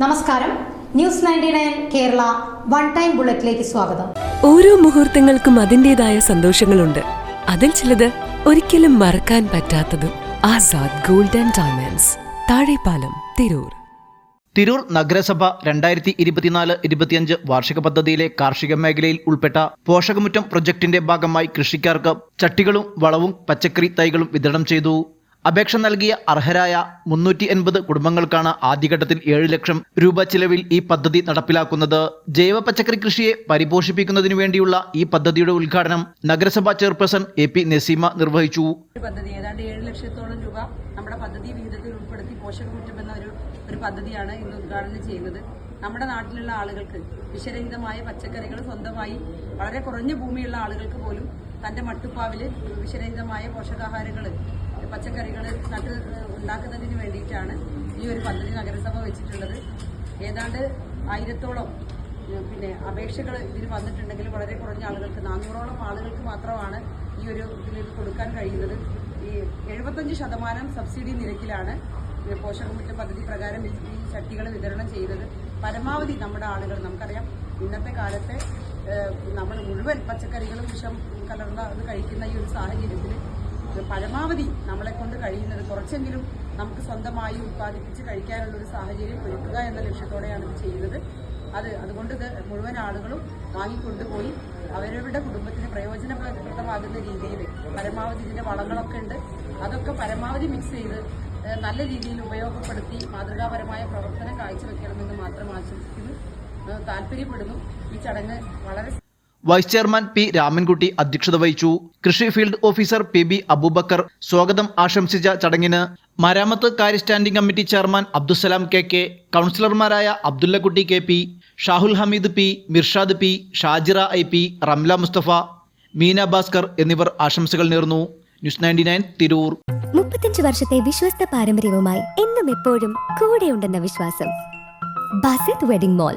നമസ്കാരം. News ninety nine Kerala one time ബുള്ളറ്റിലേക്ക് സ്വാഗതം. ഓരോ മുഹൂർത്തങ്ങൾക്കും അതിന്റെതായ സന്തോഷങ്ങളുണ്ട്. അതിൽ ചിലത് ഒരിക്കലും മറക്കാൻ പറ്റാത്തതും Azad golden and diamonds. Thazhepalam Tirur. Tirur നഗരസഭ രണ്ടായിരത്തി ഇരുപത്തിനാല് ഇരുപത്തിയഞ്ച് വാർഷിക പദ്ധതിയിലെ കാർഷിക മേഖലയിൽ ഉൾപ്പെട്ട പോഷകമുറ്റം പ്രൊജക്ടിന്റെ ഭാഗമായി കൃഷിക്കാർക്ക് ചട്ടികളും വളവും പച്ചക്കറി തൈകളും വിതരണം ചെയ്തു. അപേക്ഷ നൽകിയ അർഹരായ മുന്നൂറ്റി എൺപത് കുടുംബങ്ങൾക്കാണ് ആദ്യഘട്ടത്തിൽ ഏഴ് ലക്ഷം രൂപ ചിലവിൽ ഈ പദ്ധതി നടപ്പിലാക്കുന്നത്. ജൈവ പച്ചക്കറി കൃഷിയെ പരിപോഷിപ്പിക്കുന്നതിനു വേണ്ടിയുള്ള ഈ പദ്ധതിയുടെ ഉദ്ഘാടനം നഗരസഭാ ചെയർപേഴ്സൺ എ പി നസീമ നിർവഹിച്ചു. പദ്ധതി ഏതാണ്ട് ഏഴ് ലക്ഷത്തോളം രൂപ നമ്മുടെ പദ്ധതി വിഹിതത്തിൽ ഉൾപ്പെടുത്തി പോഷകമുറ്റം ഒരു ഒരു പദ്ധതിയാണ് ഇന്ന് ഉദ്ഘാടനം ചെയ്യുന്നത്. നമ്മുടെ നാട്ടിലുള്ള ആളുകൾക്ക് വിഷരഹിതമായ പച്ചക്കറികൾ സ്വന്തമായി വളരെ കുറഞ്ഞ ഭൂമിയുള്ള ആളുകൾക്ക് പോലും തന്റെ മട്ടുപ്പാവിൽ വിഷരഹിതമായ പോഷകാഹാരങ്ങൾ പച്ചക്കറികൾ നട്ട് ഉണ്ടാക്കുന്നതിന് വേണ്ടിയിട്ടാണ് ഈ ഒരു പദ്ധതി നഗരസഭ വെച്ചിട്ടുള്ളത്. ഏതാണ്ട് ആയിരത്തോളം പിന്നെ അപേക്ഷകൾ ഇതിന് വന്നിട്ടുണ്ടെങ്കിൽ വളരെ കുറഞ്ഞ ആളുകൾക്ക് നാനൂറോളം ആളുകൾക്ക് മാത്രമാണ് ഈ ഒരു ഇതിലേക്ക് കൊടുക്കാൻ കഴിയുന്നത്. ഈ എഴുപത്തഞ്ച് ശതമാനം സബ്സിഡി നിരക്കിലാണ് പോഷകമുറ്റ പദ്ധതി പ്രകാരം ഈ ചട്ടികൾ വിതരണം ചെയ്തത് പരമാവധി നമ്മുടെ ആളുകൾ നമുക്കറിയാം ഇന്നത്തെ കാലത്തെ നമ്മൾ മുഴുവൻ പച്ചക്കറികളും വിഷം കലർന്ന അത് കഴിക്കുന്ന ഈ ഒരു സാഹചര്യത്തിൽ പരമാവധി നമ്മളെ കൊണ്ട് കഴിയുന്നത് കുറച്ചെങ്കിലും നമുക്ക് സ്വന്തമായി ഉത്പാദിപ്പിച്ച് കഴിക്കാനുള്ള ഒരു സാഹചര്യം ഒരുക്കുക എന്ന ലക്ഷ്യത്തോടെയാണ് ഇത് ചെയ്യുന്നത്. അത് അതുകൊണ്ട് ഇത് മുഴുവൻ ആളുകളും വാങ്ങിക്കൊണ്ടുപോയി അവരവരുടെ കുടുംബത്തിന് പ്രയോജനപ്രദമാകുന്ന രീതിയിൽ പരമാവധി ഇതിന്റെ വളങ്ങളൊക്കെ ഉണ്ട്. അതൊക്കെ പരമാവധി മിക്സ് ചെയ്ത് നല്ല രീതിയിൽ ഉപയോഗപ്പെടുത്തി മാതൃകാപരമായ പ്രവർത്തനം കാഴ്ചവെക്കണമെന്ന് മാത്രം ആശംസിക്കുന്നു. താല്പര്യപ്പെടുന്നു. ഈ ചടങ്ങ് വളരെ വൈസ് ചെയർമാൻ പി രാമൻകുട്ടി അധ്യക്ഷത വഹിച്ചു. കൃഷി field officer P B Abubacker സ്വാഗതം ആശംസിച്ച ചടങ്ങിന് മരാമത്ത് കാര്യ standing committee chairman Abdussalam K K കൗൺസിലർമാരായ Abdullakutty K P Shahul Hameed P Mirshad P Shajira I P Ramla Musthafa Meena Bhaskar എന്നിവർ ആശംസകൾ നേർന്നു. News ninety nine Tirur. മുപ്പത്തഞ്ച് വർഷത്തെ വിശ്വസ്ത പാരമ്പര്യവുമായി എന്നും എപ്പോഴും കൂടെയുണ്ടെന്ന വിശ്വാസം. Basith wedding mall.